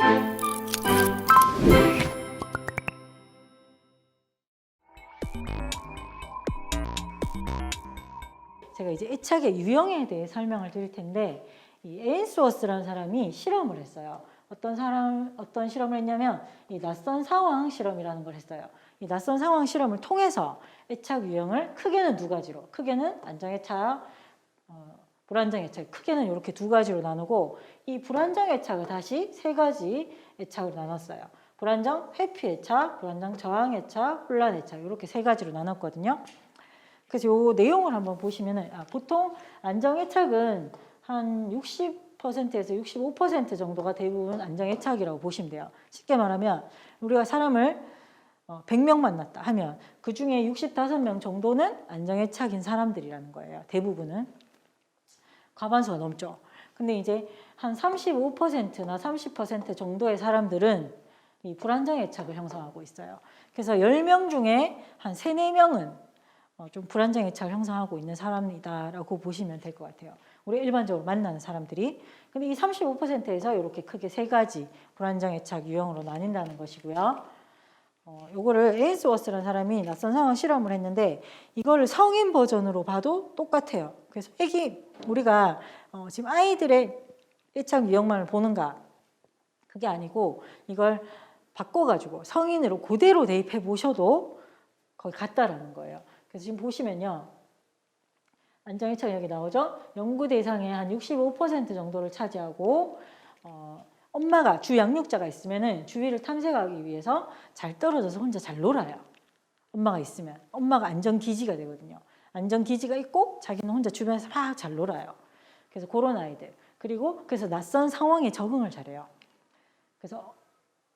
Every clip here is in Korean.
제가 이제 애착의 유형에 대해 설명을 드릴 텐데 이 에인스워스라는 사람이 실험을 했어요. 어떤 사람 어떤 실험을 했냐면 이 낯선 상황 실험이라는 걸 했어요. 이 낯선 상황 실험을 통해서 애착 유형을 크게는 두 가지로, 크게는 안정 애착, 어, 불안정 애착, 크게는 이렇게 두 가지로 나누고 이 불안정 애착을 다시 세 가지 애착으로 나눴어요. 불안정 회피 애착, 불안정 저항 애착, 혼란 애착 이렇게 세 가지로 나눴거든요. 그래서 요 내용을 한번 보시면은 아, 보통 안정 애착은 한 60%에서 65% 정도가 대부분 안정 애착이라고 보시면 돼요. 쉽게 말하면 우리가 사람을 어, 100명 만났다 하면 그 중에 65명 정도는 안정 애착인 사람들이라는 거예요. 대부분은 과반수가 넘죠. 근데 이제 한 35%나 30% 정도의 사람들은 이 불안정 애착을 형성하고 있어요. 그래서 10명 중에 한 3, 4명은 어, 좀 불안정 애착을 형성하고 있는 사람이다라고 보시면 될 것 같아요. 우리 일반적으로 만나는 사람들이. 근데 이 35%에서 이렇게 크게 세 가지 불안정 애착 유형으로 나뉜다는 것이고요. 어, 요거를 에인스워스라는 사람이 낯선 상황 실험을 했는데 이거를 성인 버전으로 봐도 똑같아요. 그래서 애기 우리가 어, 지금 아이들의 애착 유형만을 보는가 그게 아니고 이걸 바꿔가지고 성인으로 그대로 대입해 보셔도 거의 같다라는 거예요. 그래서 지금 보시면요. 안정애착 여기 나오죠? 연구 대상의 한 65% 정도를 차지하고 어, 엄마가 주 양육자가 있으면은 주위를 탐색하기 위해서 잘 떨어져서 혼자 잘 놀아요. 엄마가 있으면 엄마가 안전 기지가 되거든요. 안전 기지가 있고 자기는 혼자 주변에서 막 잘 놀아요. 그래서 그런 아이들 그리고 그래서 낯선 상황에 적응을 잘해요. 그래서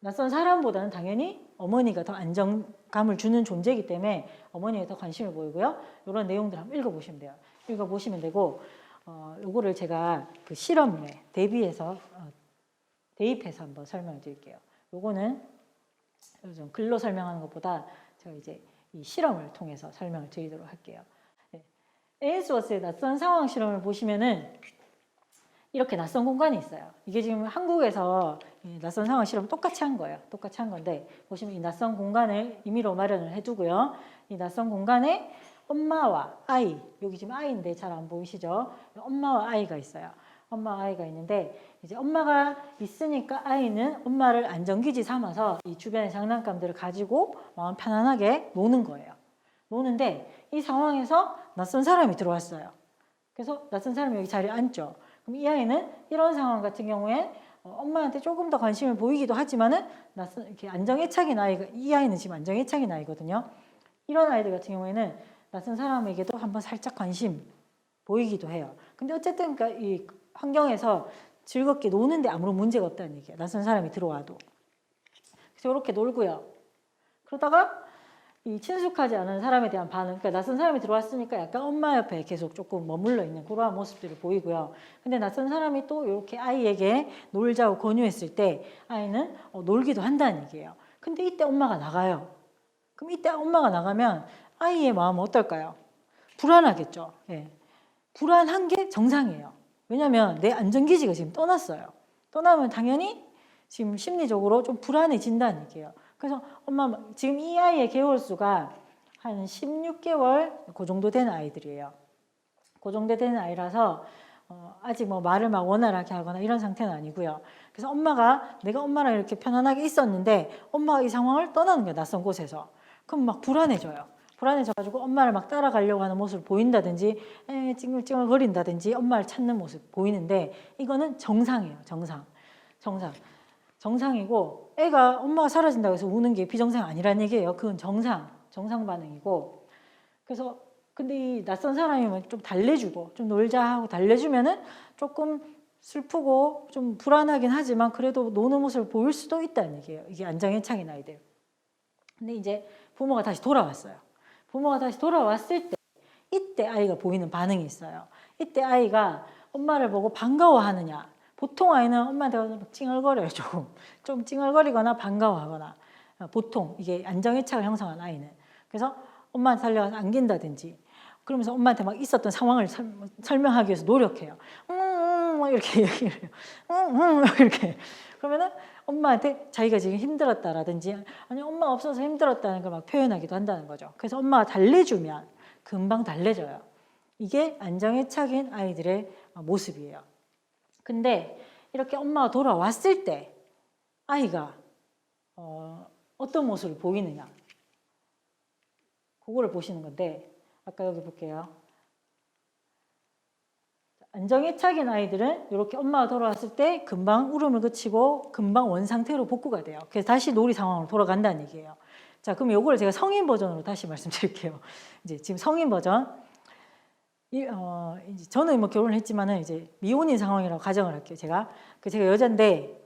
낯선 사람보다는 당연히 어머니가 더 안정감을 주는 존재이기 때문에 어머니에 더 관심을 보이고요. 이런 내용들 한번 읽어보시면 돼요. 읽어보시면 되고 어, 요거를 제가 그 실험에 대비해서 어, 대입해서 한번 설명을 드릴게요. 요거는 좀 글로 설명하는 것보다 제가 이제 이 실험을 통해서 설명을 드리도록 할게요. 네. 에인스워스의 낯선 상황 실험을 보시면은 이렇게 낯선 공간이 있어요. 이게 지금 한국에서 이 낯선 상황 실험 똑같이 한 거예요. 똑같이 한 건데 보시면 이 낯선 공간을 임의로 마련을 해두고요. 이 낯선 공간에 엄마와 아이 여기 지금 아이인데 잘 안 보이시죠? 엄마와 아이가 있어요. 엄마 아이가 있는데 이제 엄마가 있으니까 아이는 엄마를 안전기지 삼아서 이 주변의 장난감들을 가지고 마음 편안하게 노는 거예요. 노는데 이 상황에서 낯선 사람이 들어왔어요. 그래서 낯선 사람이 여기 자리에 앉죠. 그럼 이 아이는 이런 상황 같은 경우엔 어, 엄마한테 조금 더 관심을 보이기도 하지만은 낯선 이렇게 안정애착인 아이가 이 아이는 지금 안정애착인 아이거든요. 이런 아이들 같은 경우에는 낯선 사람에게도 한번 살짝 관심 보이기도 해요. 근데 어쨌든 그러니까 이 환경에서 즐겁게 노는데 아무런 문제가 없다는 얘기예요. 낯선 사람이 들어와도. 그래서 이렇게 놀고요. 그러다가 이 친숙하지 않은 사람에 대한 반응, 그러니까 낯선 사람이 들어왔으니까 약간 엄마 옆에 계속 조금 머물러 있는 그러한 모습들이 보이고요. 근데 낯선 사람이 또 이렇게 아이에게 놀자고 권유했을 때 아이는 어, 놀기도 한다는 얘기예요. 근데 이때 엄마가 나가요. 그럼 이때 엄마가 나가면 아이의 마음은 어떨까요? 불안하겠죠. 예. 불안한 게 정상이에요. 왜냐하면 내 안전기지가 지금 떠났어요. 떠나면 당연히 지금 심리적으로 좀 불안해진다는 얘기예요. 그래서 엄마 지금 이 아이의 개월수가 한 16개월 그 정도 되는 아이들이에요. 그 정도 되는 아이라서 어, 아직 뭐 말을 막 원활하게 하거나 이런 상태는 아니고요. 그래서 엄마가 내가 엄마랑 이렇게 편안하게 있었는데 엄마가 이 상황을 떠나는 거예요. 낯선 곳에서. 그럼 막 불안해져요. 불안해져가지고 엄마를 막 따라가려고 하는 모습을 보인다든지 에, 찡글찡글 거린다든지 엄마를 찾는 모습 보이는데 이거는 정상이에요. 정상. 정상. 정상이고 애가 엄마가 사라진다고 해서 우는 게 비정상 아니라는 얘기예요. 그건 정상. 정상 반응이고 그래서 근데 이 낯선 사람이면 좀 달래주고 좀 놀자 하고 달래주면은 조금 슬프고 좀 불안하긴 하지만 그래도 노는 모습을 보일 수도 있다는 얘기예요. 이게 안정애착인 아이들. 근데 이제 부모가 다시 돌아왔어요. 부모가 다시 돌아왔을 때 이때 아이가 보이는 반응이 있어요. 이때 아이가 엄마를 보고 반가워하느냐. 보통 아이는 엄마한테 막 찡얼거려요. 조금 좀 찡얼거리거나 반가워하거나 보통 이게 안정애착을 형성한 아이는 그래서 엄마한테 달려가서 안긴다든지 그러면서 엄마한테 막 있었던 상황을 설, 명하기 위해서 노력해요. 음, 음, 막 이렇게 얘기를 해요. 음, 음, 막 이렇게. 그러면은 엄마한테 자기가 지금 힘들었다라든지 아니 엄마 없어서 힘들었다는 걸 막 표현하기도 한다는 거죠. 그래서 엄마가 달래주면 금방 달래져요. 이게 안정애착인 아이들의 모습이에요. 근데 이렇게 엄마가 돌아왔을 때 아이가 어, 어떤 모습을 보이느냐 그거를 보시는 건데 아까 여기 볼게요. 안정애착인 아이들은 이렇게 엄마가 돌아왔을 때 금방 울음을 그치고 금방 원상태로 복구가 돼요. 그래서 다시 놀이 상황으로 돌아간다는 얘기예요. 자, 그럼 요거를 제가 성인 버전으로 다시 말씀드릴게요. 이제 지금 성인 버전. 이, 어, 이제 저는 뭐 결혼을 했지만은 이제 미혼인 상황이라고 가정을 할게요. 제가 그 제가 여자인데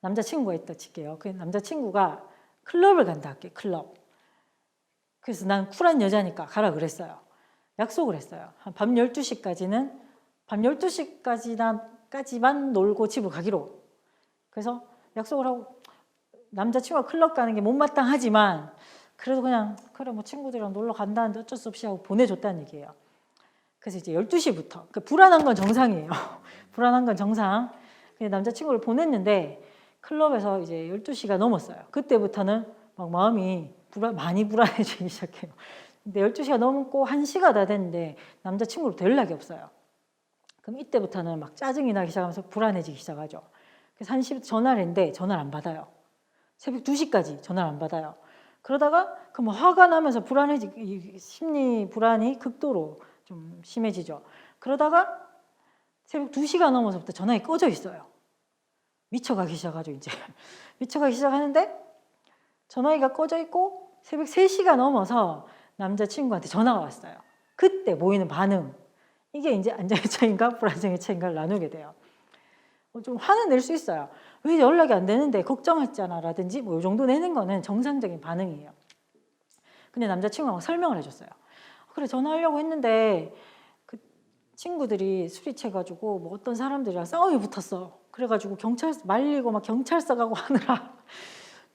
남자 친구가 있다 칠게요. 그 남자 친구가 클럽을 간다 할게요. 클럽. 그래서 난 쿨한 여자니까 가라 그랬어요. 약속을 했어요. 한밤 12시까지는 밤 12시까지만 놀고 집을 가기로. 그래서 약속을 하고 남자친구가 클럽 가는 게 못마땅하지만 그래도 그냥 그래 뭐 친구들이랑 놀러 간다는데 어쩔 수 없이 하고 보내줬다는 얘기예요. 그래서 이제 12시부터 그 불안한 건 정상이에요. 불안한 건 정상. 근데 남자친구를 보냈는데 클럽에서 이제 12시가 넘었어요. 그때부터는 막 마음이 불안, 많이 불안해지기 시작해요. 근데 12시가 넘고 1시가 다 됐는데 남자친구로 연락이 없어요. 그럼 이때부터는 막 짜증이 나기 시작하면서 불안해지기 시작하죠. 그래서 1시부터 전화를 했는데 전화를 안 받아요. 새벽 2시까지 전화를 안 받아요. 그러다가 그뭐 화가 나면서 불안해지 이 심리 불안이 극도로 좀 심해지죠. 그러다가 새벽 2시가 넘어서부터 전화기 꺼져 있어요. 미쳐가기 시작하죠, 이제. 미쳐가기 시작하는데 전화기가 꺼져 있고 새벽 3시가 넘어서 남자친구한테 전화가 왔어요. 그때 보이는 반응. 이게 이제 안정의 차인가 불안정의 차인가를 나누게 돼요. 어, 좀 화는 낼 수 있어요. 왜 연락이 안 되는데 걱정했잖아 라든지 뭐 이 정도 내는 거는 정상적인 반응이에요. 근데 남자친구가 막 설명을 해줬어요. 그래 전화하려고 했는데 그 친구들이 술이 채가지고 뭐 어떤 사람들이랑 싸움이 붙었어. 그래가지고 경찰 말리고 막 경찰서 가고 하느라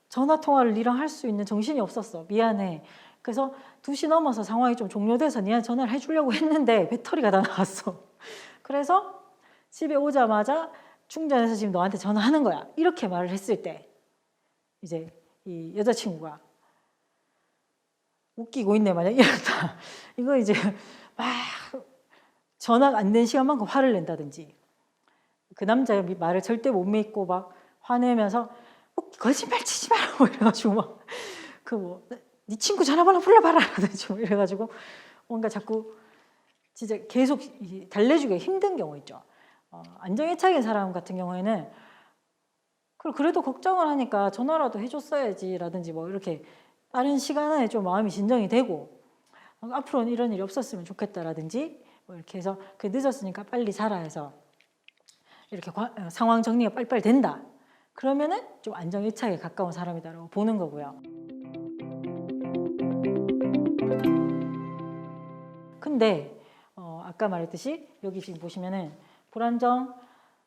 전화 통화를 니랑 할 수 있는 정신이 없었어. 미안해. 그래서 2시 넘어서 상황이 좀 종료돼서 니한테 전화를 해주려고 했는데 배터리가 다 나왔어. 그래서 집에 오자마자 충전해서 지금 너한테 전화하는 거야. 이렇게 말을 했을 때 이제 이 여자친구가 웃기고 있네 만약 이렇다. 이거 이제 막 전화가 안 된 시간만큼 화를 낸다든지 그 남자의 말을 절대 못 믿고 막 화내면서 어, 거짓말 치지 말라고 이래가지고 막 그 뭐 네 친구 전화번호 불러봐라 라든지 뭐 이래가지고 뭔가 자꾸 진짜 계속 이 달래주기 힘든 경우 있죠. 어, 안정애착인 사람 같은 경우에는 그래, 그래도 걱정을 하니까 전화라도 해줬어야지 라든지 뭐 이렇게 빠른 시간에 좀 마음이 진정이 되고 어, 앞으로는 이런 일이 없었으면 좋겠다라든지 뭐 이렇게 해서 그 늦었으니까 빨리 살아 해서 이렇게 과- 어, 상황 정리가 빨리빨리 된다. 그러면은 좀 안정애착에 가까운 사람이다라고 보는 거고요. 근데 어, 아까 말했듯이 여기 지금 보시면은 불안정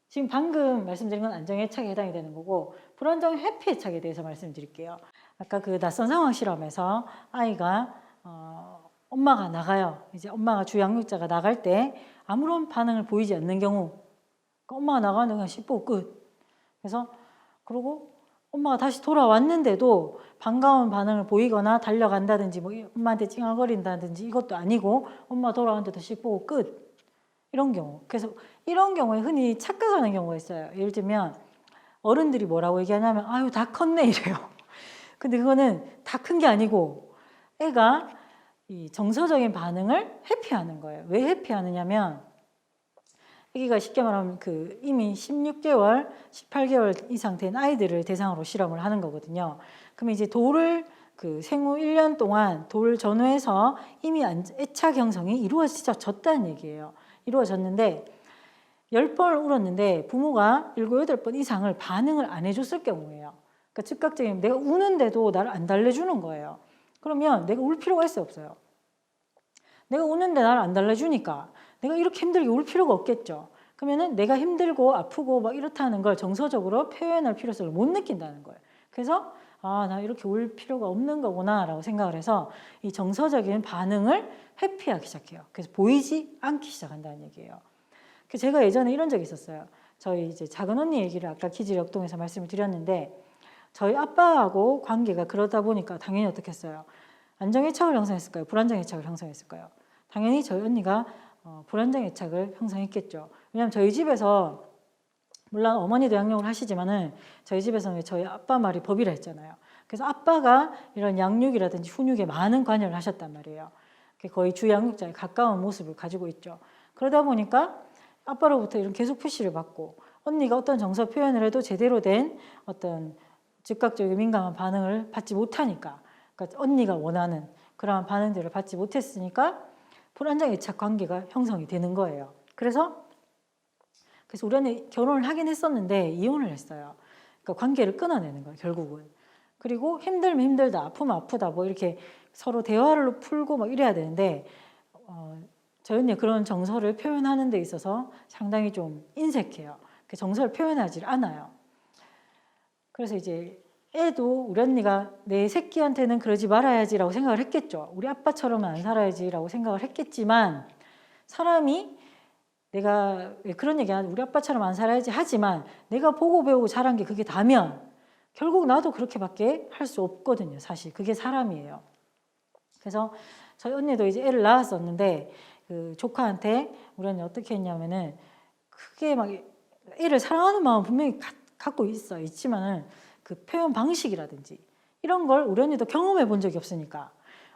지금 방금 말씀드린 건 안정애착에 해당이 되는 거고 불안정 회피애착에 대해서 말씀드릴게요. 아까 그 낯선 상황 실험에서 아이가 어, 엄마가 나가요. 이제 엄마가 주양육자가 나갈 때 아무런 반응을 보이지 않는 경우 그 엄마가 나가는 그냥 씹고 끝. 그래서 그러고 엄마가 다시 돌아왔는데도 반가운 반응을 보이거나 달려간다든지 뭐 엄마한테 찡얼거린다든지 이것도 아니고 엄마 돌아왔는데도 씹고 끝. 이런 경우. 그래서 이런 경우에 흔히 착각하는 경우가 있어요. 예를 들면 어른들이 뭐라고 얘기하냐면 아유 다 컸네 이래요. 근데 그거는 다 큰 게 아니고 애가 이 정서적인 반응을 회피하는 거예요. 왜 회피하느냐면 아기가 쉽게 말하면 그 이미 16개월, 18개월 이상 된 아이들을 대상으로 실험을 하는 거거든요. 그러면 이제 돌을 그 생후 1년 동안 돌 전후에서 이미 안- 애착 형성이 이루어졌다는 얘기예요. 이루어졌는데 10번을 울었는데 부모가 7, 8번 이상을 반응을 안 해줬을 경우예요. 그러니까 즉각적인 내가 우는데도 나를 안 달래주는 거예요. 그러면 내가 울 필요가 있어요, 없어요? 내가 우는데 나를 안 달래주니까 내가 이렇게 힘들게 울 필요가 없겠죠. 그러면은 내가 힘들고 아프고 막 이렇다는 걸 정서적으로 표현할 필요성을 못 느낀다는 거예요. 그래서 아, 나 이렇게 울 필요가 없는 거구나라고 생각을 해서 이 정서적인 반응을 회피하기 시작해요. 그래서 보이지 않기 시작한다는 얘기예요. 그 제가 예전에 이런 적이 있었어요. 저희 이제 작은 언니 얘기를 아까 기질 역동에서 말씀을 드렸는데 저희 아빠하고 관계가 그러다 보니까 당연히 어떻겠어요? 안정애착을 형성했을까요? 불안정애착을 형성했을까요? 당연히 저희 언니가 어, 불안정 애착을 형성했겠죠. 왜냐하면 저희 집에서 물론 어머니도 양육을 하시지만은 저희 집에서는 저희 아빠 말이 법이라 했잖아요. 그래서 아빠가 이런 양육이라든지 훈육에 많은 관여를 하셨단 말이에요. 거의 주 양육자에 가까운 모습을 가지고 있죠. 그러다 보니까 아빠로부터 이런 계속 푸시를 받고 언니가 어떤 정서 표현을 해도 제대로 된 어떤 즉각적인 민감한 반응을 받지 못하니까 그러니까 언니가 원하는 그러한 반응들을 받지 못했으니까 불안정 애착 관계가 형성이 되는 거예요. 그래서 그래서 우리 언니 결혼을 하긴 했었는데 이혼을 했어요. 그러니까 관계를 끊어내는 거예요, 결국은. 그리고 힘들면 힘들다, 아프면 아프다, 뭐 이렇게 서로 대화를 풀고 막 이래야 되는데 어, 저희 언니 그런 정서를 표현하는 데 있어서 상당히 좀 인색해요. 그 정서를 표현하지 않아요. 그래서 이제 애도 우리 언니가 내 새끼한테는 그러지 말아야지라고 생각을 했겠죠. 우리 아빠처럼은 안 살아야지라고 생각을 했겠지만 사람이 내가 왜 그런 얘기 하는 우리 아빠처럼 안 살아야지 하지만 내가 보고 배우고 자란 게 그게 다면 결국 나도 그렇게밖에 할 수 없거든요. 사실 그게 사람이에요. 그래서 저희 언니도 이제 애를 낳았었는데 그 조카한테 우리 언니 어떻게 했냐면은 크게 막 애를 사랑하는 마음 분명히 가- 갖고 있어 있지만은 그 표현 방식이라든지 이런 걸 우리 언니도 경험해 본 적이 없으니까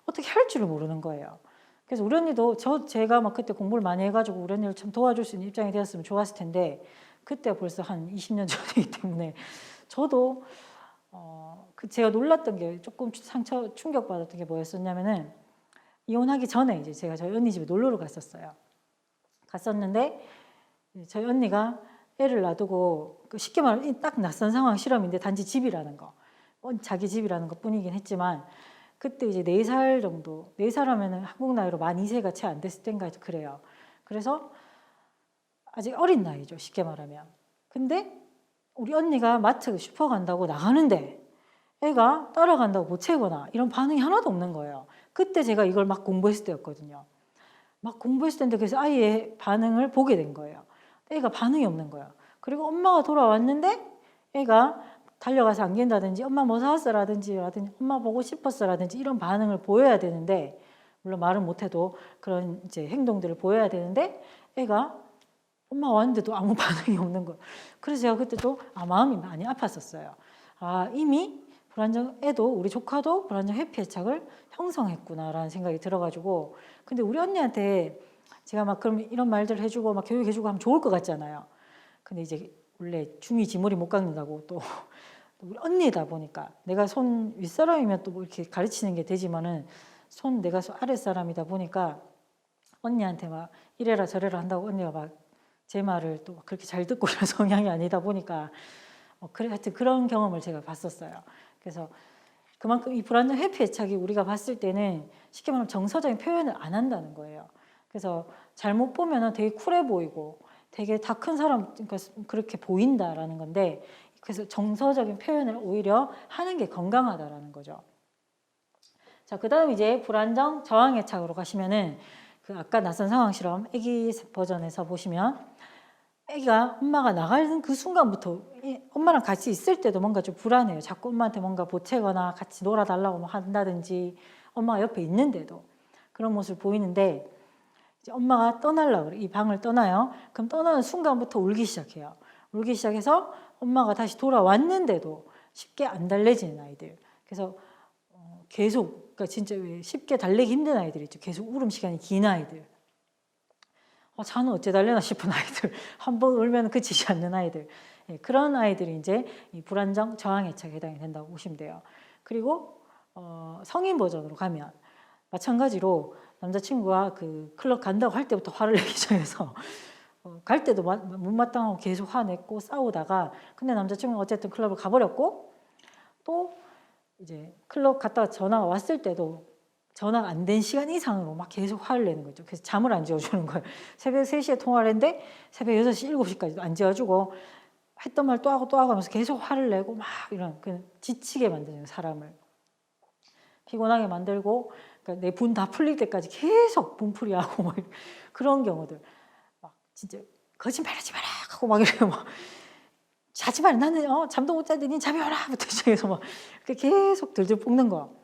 어떻게 할 줄을 모르는 거예요. 그래서 우리 언니도 저 제가 막 그때 공부를 많이 해가지고 우리 언니를 참 도와줄 수 있는 입장이 되었으면 좋았을 텐데 그때 벌써 한 20년 전이기 때문에 저도 어, 그 제가 놀랐던 게 조금 상처 충격 받았던 게 뭐였었냐면은 이혼하기 전에 이제 제가 저희 언니 집에 놀러를 갔었어요. 갔었는데 저희 언니가 애를 놔두고 그 쉽게 말하면 딱 낯선 상황 실험인데 단지 집이라는 거, 어, 자기 집이라는 것 뿐이긴 했지만 그때 이제 네 살 정도, 네 살 하면은 한국 나이로 만 2세가 채 안 됐을 땐가 그래요. 그래서 아직 어린 나이죠, 쉽게 말하면. 근데 우리 언니가 마트 슈퍼 간다고 나가는데 애가 따라간다고 못 채거나 이런 반응이 하나도 없는 거예요. 그때 제가 이걸 막 공부했을 때였거든요. 막 공부했을 때인데 그래서 아이의 반응을 보게 된 거예요. 애가 반응이 없는 거예요. 그리고 엄마가 돌아왔는데 애가 달려가서 안긴다든지 엄마 뭐 사왔어라든지 라든지 엄마 보고 싶었어라든지 이런 반응을 보여야 되는데 물론 말은 못해도 그런 이제 행동들을 보여야 되는데 애가 엄마 왔는데도 아무 반응이 없는 거예요. 그래서 제가 그때 또 아, 마음이 많이 아팠었어요. 아 이미 불안정 애도 우리 조카도 불안정 회피 애착을 형성했구나라는 생각이 들어가지고 근데 우리 언니한테 제가 막 그럼 이런 말들 해주고 막 교육해주고 하면 좋을 것 같잖아요. 근데 이제 원래 중이 지머리 못 깎는다고 또 언니다 보니까 내가 손 윗사람이면 또 뭐 이렇게 가르치는 게 되지만은 손 내가 손 아랫사람이다 보니까 언니한테 막 이래라 저래라 한다고 언니가 막 제 말을 또 그렇게 잘 듣고 이런 성향이 아니다 보니까 어, 그래 하여튼 그런 경험을 제가 봤었어요. 그래서 그만큼 이 불안정 회피 애착이 우리가 봤을 때는 쉽게 말하면 정서적인 표현을 안 한다는 거예요. 그래서 잘못 보면은 되게 쿨해 보이고 되게 다 큰 사람 그러니까 그렇게 보인다라는 건데 그래서 정서적인 표현을 오히려 하는 게 건강하다라는 거죠. 자, 그다음 이제 불안정 저항 애착으로 가시면은 그 아까 낯선 상황 실험 아기 버전에서 보시면 아기가 엄마가 나가는 그 순간부터 이 엄마랑 같이 있을 때도 뭔가 좀 불안해요. 자꾸 엄마한테 뭔가 보채거나 같이 놀아달라고 뭐 한다든지 엄마가 옆에 있는데도 그런 모습을 보이는데 이제 엄마가 떠나려고 그래. 이 방을 떠나요. 그럼 떠나는 순간부터 울기 시작해요. 울기 시작해서 엄마가 다시 돌아왔는데도 쉽게 안 달래지는 아이들. 그래서 어, 계속 그러니까 진짜 왜 쉽게 달래기 힘든 아이들 있죠. 계속 울음 시간이 긴 아이들. 어, 자는 어째 달래나 싶은 아이들. 한 번 울면 그치지 않는 아이들. 예, 그런 아이들이 이제 이 불안정 저항 애착에 해당이 된다고 보시면 돼요. 그리고 어, 성인 버전으로 가면 마찬가지로 남자친구가 그 클럽 간다고 할 때부터 화를 내기 시작해서 어, 갈 때도 마- 못마땅하고 계속 화냈고 싸우다가 근데 남자친구가 어쨌든 클럽을 가버렸고 또 이제 클럽 갔다가 전화가 왔을 때도 전화가 안 된 시간 이상으로 막 계속 화를 내는 거죠. 그래서 잠을 안 재워주는 거예요. 새벽 3시에 통화를 했는데 새벽 6시, 7시까지도 안 재워주고 했던 말 또 하고 또 하고 하면서 계속 화를 내고 막 이런 그 지치게 만드는 사람을 피곤하게 만들고 그러니까 내 분 다 풀릴 때까지 계속 분풀이하고 막 그런 경우들. 막 진짜 거짓말하지 마라 하고 막 이렇게 막 자지 말 나는 어 잠도 못 자더니 잠이 와라부터 시작해서 막 계속 들들 볶는 거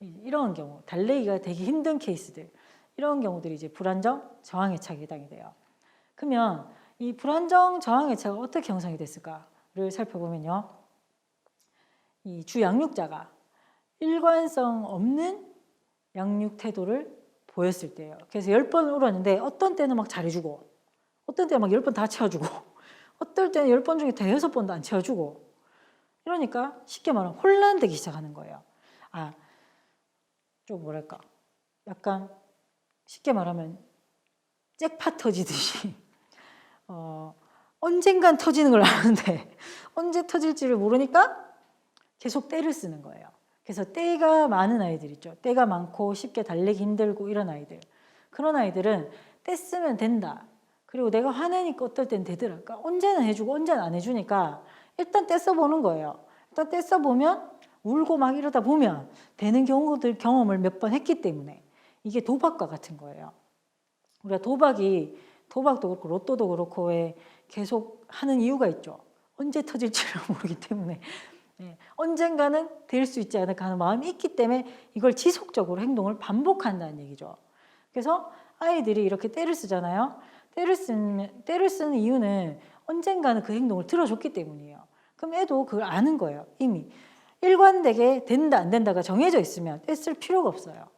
이- 이런 경우 달래기가 되게 힘든 케이스들. 이런 경우들이 이제 불안정 저항의 차에 해당이 돼요. 그러면 이 불안정 차가 어떻게 형성이 됐을까를 살펴보면요. 이 주 양육자가 일관성 없는 양육 태도를 보였을 때예요. 그래서 열 번 울었는데 어떤 때는 막 잘해주고 어떤 때는 막 열 번 다 채워주고 어떨 때는 열 번 중에 대여섯 번도 안 채워주고 이러니까 쉽게 말하면 혼란되기 시작하는 거예요. 아, 좀 뭐랄까 약간 쉽게 말하면 잭팟 터지듯이 어, 언젠간 터지는 걸 아는데 언제 터질지를 모르니까 계속 때를 쓰는 거예요. 그래서 때가 많은 아이들 있죠. 때가 많고 쉽게 달래기 힘들고 이런 아이들. 그런 아이들은 때 쓰면 된다. 그리고 내가 화내니까 어떨 땐 되더라. 그러니까 언제는 해주고 언제는 안 해주니까 일단 때 써보는 거예요. 일단 때 써보면 울고 막 이러다 보면 되는 경우들 경험을 몇 번 했기 때문에 이게 도박과 같은 거예요. 우리가 도박이 도박도 그렇고 로또도 그렇고 왜 계속 하는 이유가 있죠. 언제 터질지를 모르기 때문에 예, 언젠가는 될 수 있지 않을까 하는 마음이 있기 때문에 이걸 지속적으로 행동을 반복한다는 얘기죠. 그래서 아이들이 이렇게 때를 쓰잖아요. 때를 쓰면 때를 쓰는 이유는 언젠가는 그 행동을 들어줬기 때문이에요. 그럼 애도 그걸 아는 거예요. 이미 일관되게 된다 안 된다가 정해져 있으면 떼쓸 필요가 없어요.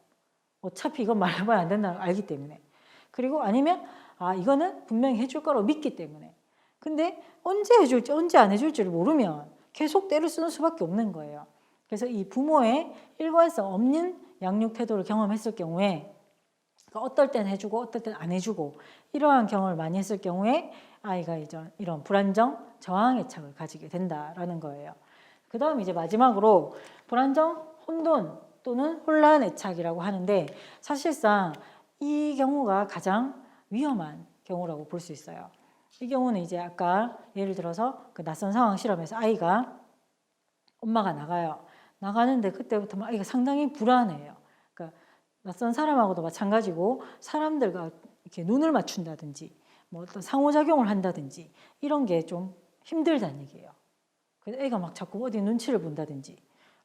어차피 이건 말해봐야 안 된다는 걸 알기 때문에. 그리고 아니면 아 이거는 분명히 해줄 거라고 믿기 때문에. 근데 언제 해줄지 언제 안 해줄지를 모르면 계속 때를 쓰는 수밖에 없는 거예요. 그래서 이 부모의 일관성 없는 양육 태도를 경험했을 경우에 그러니까 어떨 땐 해주고 어떨 땐 안 해주고 이러한 경험을 많이 했을 경우에 아이가 이제 이런 불안정 저항의 착을 가지게 된다라는 거예요. 그 다음 이제 마지막으로 불안정 혼돈 또는 혼란 애착이라고 하는데 사실상 이 경우가 가장 위험한 경우라고 볼 수 있어요. 이 경우는 이제 아까 예를 들어서 그 낯선 상황 실험에서 아이가 엄마가 나가요. 나가는데 그때부터 막 아이가 상당히 불안해요. 그러니까 낯선 사람하고도 마찬가지고 사람들과 이렇게 눈을 맞춘다든지 뭐 어떤 상호작용을 한다든지 이런 게 좀 힘들다는 얘기예요. 그래서 애가 막 자꾸 어디 눈치를 본다든지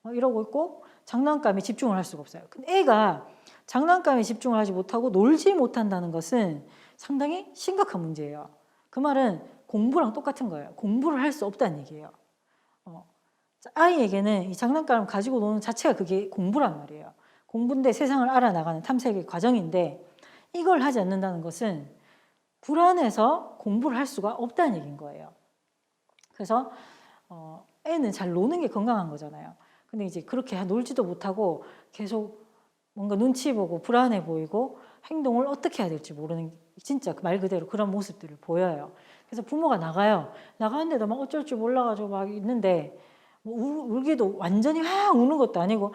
막 이러고 있고 장난감에 집중을 할 수가 없어요. 근데 애가 장난감에 집중을 하지 못하고 놀지 못한다는 것은 상당히 심각한 문제예요. 그 말은 공부랑 똑같은 거예요. 공부를 할 수 없다는 얘기예요. 어, 아이에게는 이 장난감을 가지고 노는 자체가 그게 공부란 말이에요. 공부인데 세상을 알아나가는 탐색의 과정인데 이걸 하지 않는다는 것은 불안해서 공부를 할 수가 없다는 얘기인 거예요. 그래서 어, 애는 잘 노는 게 건강한 거잖아요. 근데 이제 그렇게 놀지도 못하고 계속 뭔가 눈치 보고 불안해 보이고 행동을 어떻게 해야 될지 모르는 진짜 말 그대로 그런 모습들을 보여요. 그래서 부모가 나가요. 나가는데도 막 어쩔 줄 몰라가지고 막 있는데 뭐 울, 울기도 완전히 확 우는 것도 아니고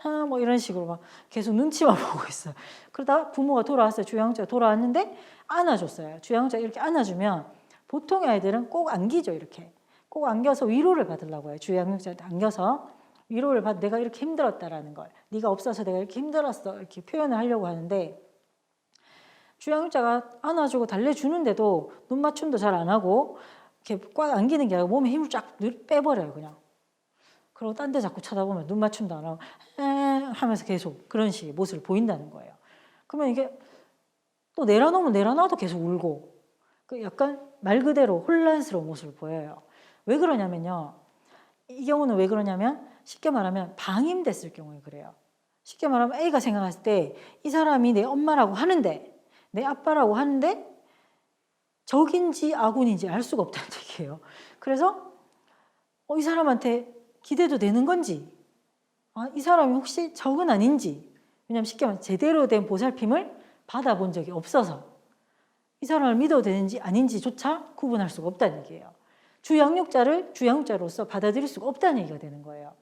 하뭐 이런 식으로 막 계속 눈치만 보고 있어요. 그러다 부모가 돌아왔어요. 주양자 돌아왔는데 안아줬어요. 주양자 이렇게 안아주면 보통의 아이들은 꼭 안기죠 이렇게 꼭 안겨서 위로를 받으려고 해요. 주양육자한테 안겨서 위로를 받 내가 이렇게 힘들었다라는 걸 네가 없어서 내가 이렇게 힘들었어 이렇게 표현을 하려고 하는데 주양육자가 안아주고 달래주는데도 눈 맞춤도 잘 안 하고 이렇게 꽉 안기는 게 아니라 몸에 힘을 쫙 빼버려요 그냥. 그리고 딴 데 자꾸 쳐다보면 눈 맞춤도 안 하고 에 하면서 계속 그런 식의 모습을 보인다는 거예요. 그러면 이게 또 내려놓으면 내려놔도 계속 울고 그 약간 말 그대로 혼란스러운 모습을 보여요. 왜 그러냐면요. 이 경우는 왜 그러냐면 쉽게 말하면 방임됐을 경우에 그래요. 쉽게 말하면 A가 생각했을 때 이 사람이 내 엄마라고 하는데 내 아빠라고 하는데 적인지 아군인지 알 수가 없다는 얘기예요. 그래서 어, 이 사람한테 기대도 되는 건지, 아, 이 사람이 혹시 적은 아닌지, 왜냐하면 쉽게 말하면 제대로 된 보살핌을 받아본 적이 없어서 이 사람을 믿어도 되는지 아닌지조차 구분할 수가 없다는 얘기예요. 주양육자를 주양육자로서 받아들일 수가 없다는 얘기가 되는 거예요.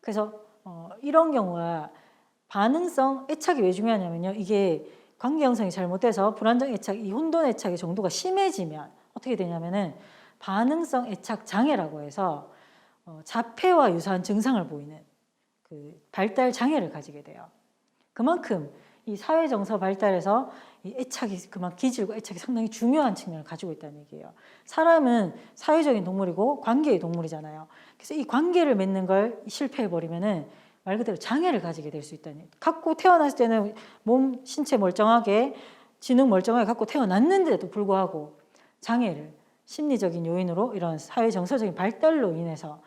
그래서 어, 이런 경우가 반응성 애착이 왜 중요하냐면요. 이게 관계 형성이 잘못돼서 불안정 애착, 이 혼돈 애착의 정도가 심해지면 어떻게 되냐면은 반응성 애착 장애라고 해서 어, 자폐와 유사한 증상을 보이는 그 발달 장애를 가지게 돼요. 그만큼 이 사회 정서 발달에서 이 애착이 그만 기질과 애착이 상당히 중요한 측면을 가지고 있다는 얘기예요. 사람은 사회적인 동물이고 관계의 동물이잖아요. 그래서 이 관계를 맺는 걸 실패해 버리면은 말 그대로 장애를 가지게 될 수 있다는. 갖고 태어났을 때는 몸 신체 멀쩡하게 지능 멀쩡하게 갖고 태어났는데도 불구하고 장애를 심리적인 요인으로 이런 사회 정서적인 발달로 인해서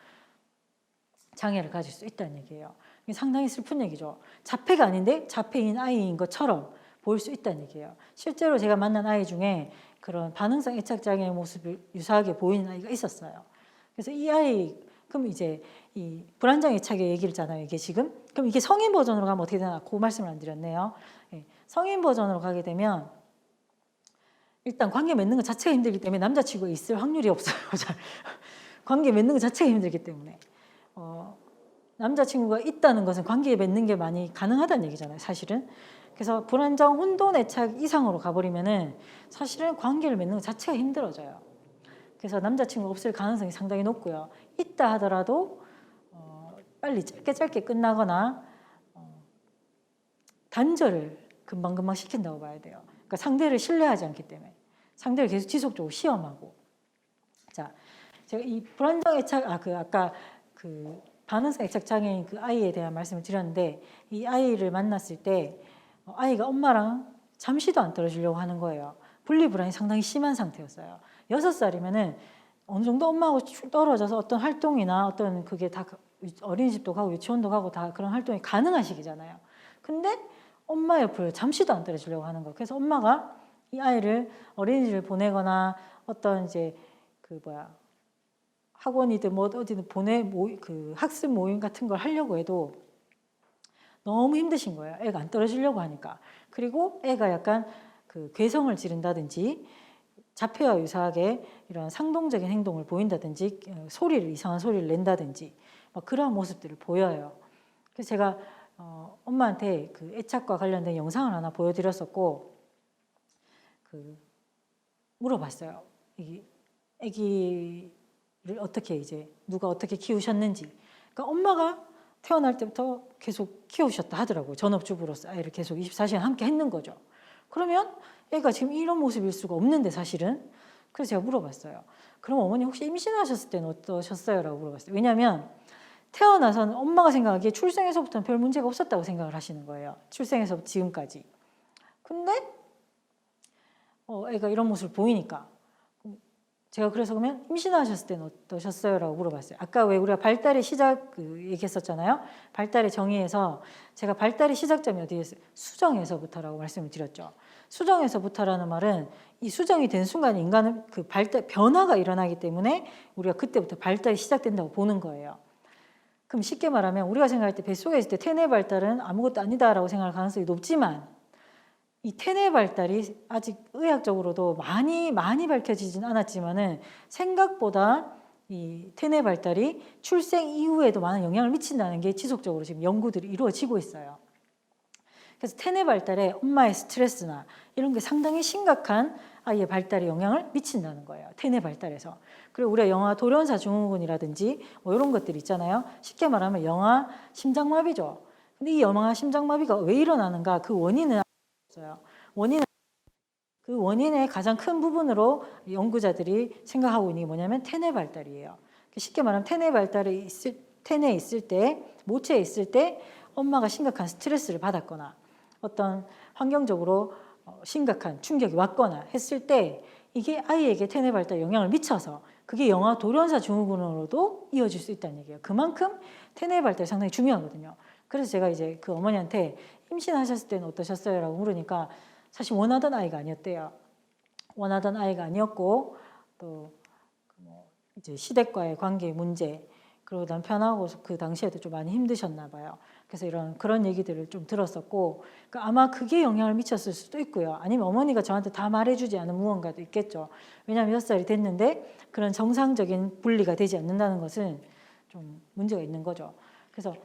장애를 가질 수 있다는 얘기예요. 상당히 슬픈 얘기죠. 자폐가 아닌데 자폐인 아이인 것처럼 보일 수 있다는 얘기예요. 실제로 제가 만난 아이 중에 그런 반응성 애착 장애의 모습을 유사하게 보이는 아이가 있었어요. 그래서 이 아이 그럼 이제 이 불안정 애착의 얘기잖아요. 이게 지금 그럼 이게 성인 버전으로 가면 어떻게 되나? 그 말씀을 안 드렸네요. 예, 성인 버전으로 가게 되면 일단 관계 맺는 것 자체가 힘들기 때문에 남자친구가 있을 확률이 없어요. 잘 관계 맺는 것 자체가 힘들기 때문에 어, 남자친구가 있다는 것은 관계 맺는 게 많이 가능하다는 얘기잖아요. 사실은 그래서 불안정 혼돈 애착 이상으로 가버리면은 사실은 관계를 맺는 것 자체가 힘들어져요. 그래서 남자친구 없을 가능성이 상당히 높고요. 있다 하더라도 어, 빨리 짧게 짧게 끝나거나 어, 단절을 금방금방 시킨다고 봐야 돼요. 그러니까 상대를 신뢰하지 않기 때문에 상대를 계속 지속적으로 시험하고 자 제가 이 불안정 애착 아 그 아까 그 반응성 애착 장애인 그 아이에 대한 말씀을 드렸는데 이 아이를 만났을 때 어, 아이가 엄마랑 잠시도 안 떨어지려고 하는 거예요. 분리 불안이 상당히 심한 상태였어요. 여섯 살이면은 어느 정도 엄마하고 쭉 떨어져서 어떤 활동이나 어떤 그게 다 어린이집도 가고 유치원도 가고 다 그런 활동이 가능한 시기잖아요. 근데 엄마 옆을 잠시도 안 떨어지려고 하는 거. 그래서 엄마가 이 아이를 어린이집을 보내거나 어떤 이제 그 뭐야 학원이든 뭐 어디든 보내 모임 그 학습 모임 같은 걸 하려고 해도 너무 힘드신 거예요. 애가 안 떨어지려고 하니까. 그리고 애가 약간 그 괴성을 지른다든지 자폐와 유사하게 이런 상동적인 행동을 보인다든지 어, 소리를 이상한 소리를 낸다든지 막 그러한 모습들을 보여요. 그래서 제가 어, 엄마한테 그 애착과 관련된 영상을 하나 보여드렸었고 그 물어봤어요. 이 아기를 어떻게 이제 누가 어떻게 키우셨는지. 그러니까 엄마가 태어날 때부터 계속 키우셨다 하더라고요. 전업주부로서 아이를 계속 24시간 함께 했는 거죠. 그러면 애가 지금 이런 모습일 수가 없는데 사실은 그래서 제가 물어봤어요. 그럼 어머니 혹시 임신하셨을 때는 어떠셨어요? 라고 물어봤어요. 왜냐하면 태어나서는 엄마가 생각하기에 출생에서부터는 별 문제가 없었다고 생각을 하시는 거예요. 출생에서 지금까지. 근데 어, 애가 이런 모습을 보이니까 제가 그래서 그러면 임신하셨을 때는 어떠셨어요? 라고 물어봤어요. 아까 왜 우리가 발달의 시작 그 얘기했었잖아요. 발달의 정의에서 제가 발달의 시작점이 어디였어요? 수정에서부터라고 말씀을 드렸죠. 수정에서부터라는 말은 이 수정이 된 순간 인간은 그 발달 변화가 일어나기 때문에 우리가 그때부터 발달이 시작된다고 보는 거예요. 그럼 쉽게 말하면 우리가 생각할 때 뱃속에 있을 때 태내 발달은 아무것도 아니다라고 생각할 가능성이 높지만 이 태내 발달이 아직 의학적으로도 많이 많이 밝혀지진 않았지만은 생각보다 이 태내 발달이 출생 이후에도 많은 영향을 미친다는 게 지속적으로 지금 연구들이 이루어지고 있어요. 그래서 태내 발달에 엄마의 스트레스나 이런 게 상당히 심각한 아이의 발달에 영향을 미친다는 거예요. 태내 발달에서. 그리고 우리가 영아 돌연사 증후군이라든지 뭐 이런 것들 있잖아요. 쉽게 말하면 영아 심장마비죠. 근데 이 영아 심장마비가 왜 일어나는가 그 원인은 없어요. 원인은 그 원인의 가장 큰 부분으로 연구자들이 생각하고 있는 게 뭐냐면 태내 발달이에요. 쉽게 말하면 태내 발달이 있을 태내에 있을 때 모체에 있을 때 엄마가 심각한 스트레스를 받았거나 어떤 환경적으로 어, 심각한 충격이 왔거나 했을 때 이게 아이에게 태내 발달에 영향을 미쳐서 그게 영아 돌연사 증후군으로도 이어질 수 있다는 얘기예요. 그만큼 태내 발달이 상당히 중요하거든요. 그래서 제가 이제 그 어머니한테 임신하셨을 때는 어떠셨어요? 라고 물으니까 사실 원하던 아이가 아니었대요. 원하던 아이가 아니었고 또뭐 그 이제 시댁과의 관계 문제 그리고 남편하고 그 당시에도 좀 많이 힘드셨나 봐요. 그래서 이런 그런 얘기들을 좀 들었었고 그러니까 아마 그게 영향을 미쳤을 수도 있고요. 아니면 어머니가 저한테 다 말해주지 않은 무언가도 있겠죠. 왜냐하면 몇 살이 됐는데 그런 정상적인 분리가 되지 않는다는 것은 좀 문제가 있는 거죠. 그래서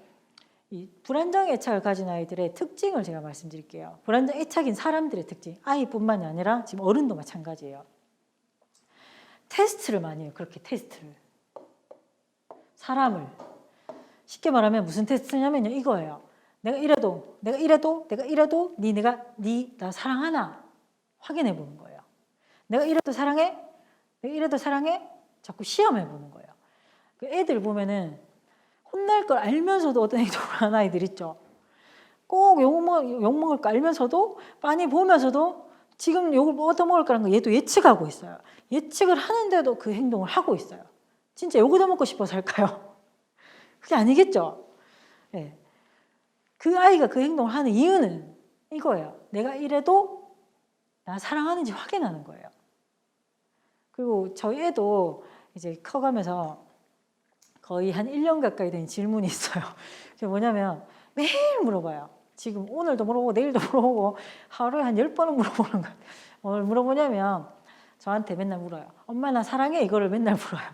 이 불안정 애착을 가진 아이들의 특징을 제가 말씀드릴게요. 불안정 애착인 사람들의 특징, 아이뿐만이 아니라 지금 어른도 마찬가지예요. 테스트를 많이 해요. 그렇게 테스트를. 사람을 쉽게 말하면 무슨 테스트냐면요 이거예요. 내가 이래도 내가 이래도 내가 이래도 니 내가 니 나 사랑하나 확인해 보는 거예요. 내가 이래도 사랑해? 내가 이래도 사랑해? 자꾸 시험해 보는 거예요. 그 애들 보면은 혼날 걸 알면서도 어떤 행동을 하는 아이들 있죠. 꼭 욕먹, 욕먹을 거 알면서도 빤히 보면서도 지금 욕을 얻어먹을 거라는 거 얘도 예측하고 있어요. 예측을 하는데도 그 행동을 하고 있어요. 진짜 욕 얻어먹고 싶어서 할까요? 그게 아니겠죠. 예. 그 아이가 그 행동을 하는 이유는 이거예요. 내가 이래도 나 사랑하는지 확인하는 거예요. 그리고 저희 애도 이제 커가면서 거의 한 1년 가까이 된 질문이 있어요. 그게 뭐냐면 매일 물어봐요. 지금 오늘도 물어보고 내일도 물어보고 하루에 한 10번은 물어보는 거예요. 뭘 물어보냐면 저한테 맨날 물어요. 엄마 나 사랑해 이거를 맨날 물어요.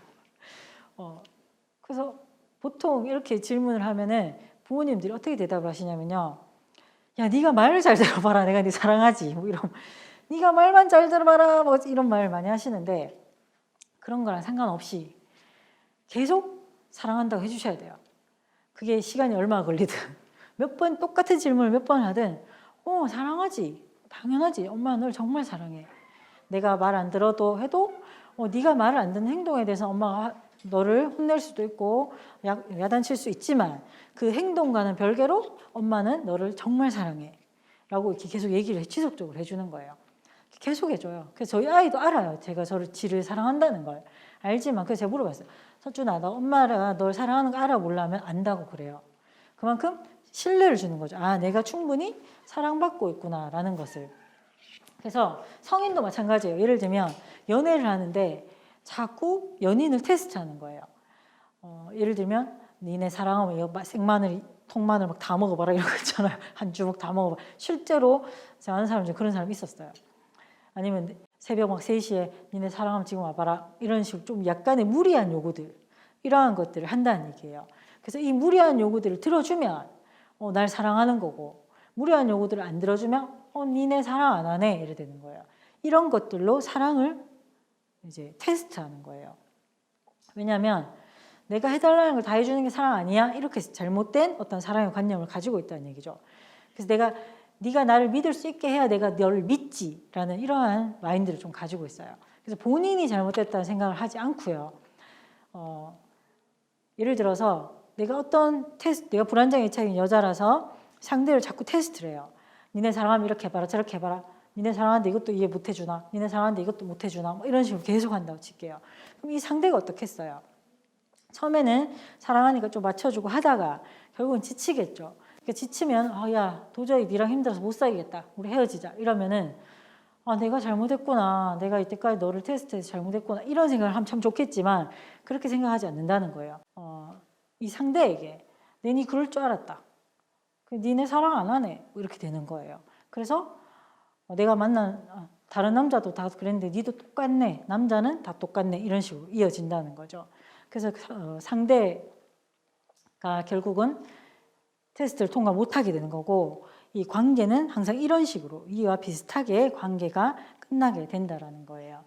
어, 그래서 보통 이렇게 질문을 하면은 부모님들이 어떻게 대답을 하시냐면요. 야 네가 말을 잘 들어봐라 내가 네 사랑하지 뭐 이런 네가 말만 잘 들어봐라 뭐 이런 말 많이 하시는데 그런 거랑 상관없이 계속 사랑한다고 해주셔야 돼요. 그게 시간이 얼마 걸리든. 몇 번 똑같은 질문을 몇 번 하든 어 사랑하지? 당연하지. 엄마 널 정말 사랑해. 내가 말 안 들어도 해도 어, 네가 말을 안 듣는 행동에 대해서 엄마가 너를 혼낼 수도 있고 야, 야단칠 수 있지만 그 행동과는 별개로 엄마는 너를 정말 사랑해. 라고 이렇게 계속 얘기를 지속적으로 해주는 거예요. 계속 해줘요. 그래서 저희 아이도 알아요. 제가 저를 지를 사랑한다는 걸. 알지만 그래서 제가 물어봤어요 서준아 너 엄마가 널 사랑하는 거 알아 몰라면 안다고 그래요 그만큼 신뢰를 주는 거죠. 아, 내가 충분히 사랑받고 있구나라는 것을. 그래서 성인도 마찬가지예요. 예를 들면 연애를 하는데 자꾸 연인을 테스트하는 거예요. 어, 예를 들면 니네 사랑하면 생마늘, 통마늘 막 다 먹어봐라 이런 거 있잖아요. 한 주먹 다 먹어봐. 실제로 제가 아는 사람 중에 그런 사람이 있었어요. 아니면 새벽 막 3시에 니네 사랑하면 지금 와봐라 이런 식으로 좀 약간의 무리한 요구들 이러한 것들을 한다는 얘기예요. 그래서 이 무리한 요구들을 들어주면 어, 날 사랑하는 거고 무리한 요구들을 안 들어주면 어, 니네 사랑 안 하네 이래 되는 거예요. 이런 것들로 사랑을 이제 테스트하는 거예요. 왜냐하면 내가 해달라는 걸 다 해주는 게 사랑 아니야 이렇게 잘못된 어떤 사랑의 관념을 가지고 있다는 얘기죠. 그래서 내가 네가 나를 믿을 수 있게 해야 내가 너를 믿지라는 이러한 마인드를 좀 가지고 있어요. 그래서 본인이 잘못됐다는 생각을 하지 않고요. 어, 예를 들어서 내가 어떤 테스트, 내가 불안정 애착인 여자라서 상대를 자꾸 테스트를 해요. 니네 사랑하면 이렇게 해봐라, 저렇게 해봐라. 니네 사랑하는데 이것도 이해 못 해주나? 니네 사랑하는데 이것도 못 해주나? 뭐 이런 식으로 계속 한다고 칠게요. 그럼 이 상대가 어떻겠어요? 처음에는 사랑하니까 좀 맞춰주고 하다가 결국은 지치겠죠. 그러니까 지치면 아, 야 도저히 니랑 힘들어서 못 살겠다. 우리 헤어지자. 이러면은 아 내가 잘못했구나. 내가 이때까지 너를 테스트해서 잘못했구나. 이런 생각을 하면 참 좋겠지만 그렇게 생각하지 않는다는 거예요. 어, 이 상대에게 내니 그럴 줄 알았다. 그 니네 사랑 안 하네. 뭐 이렇게 되는 거예요. 그래서 어, 내가 만난 아, 다른 남자도 다 그랬는데 니도 똑같네. 남자는 다 똑같네. 이런 식으로 이어진다는 거죠. 그래서 어, 상대가 결국은 테스트를 통과 못하게 되는 거고 이 관계는 항상 이런 식으로 이와 비슷하게 관계가 끝나게 된다라는 거예요.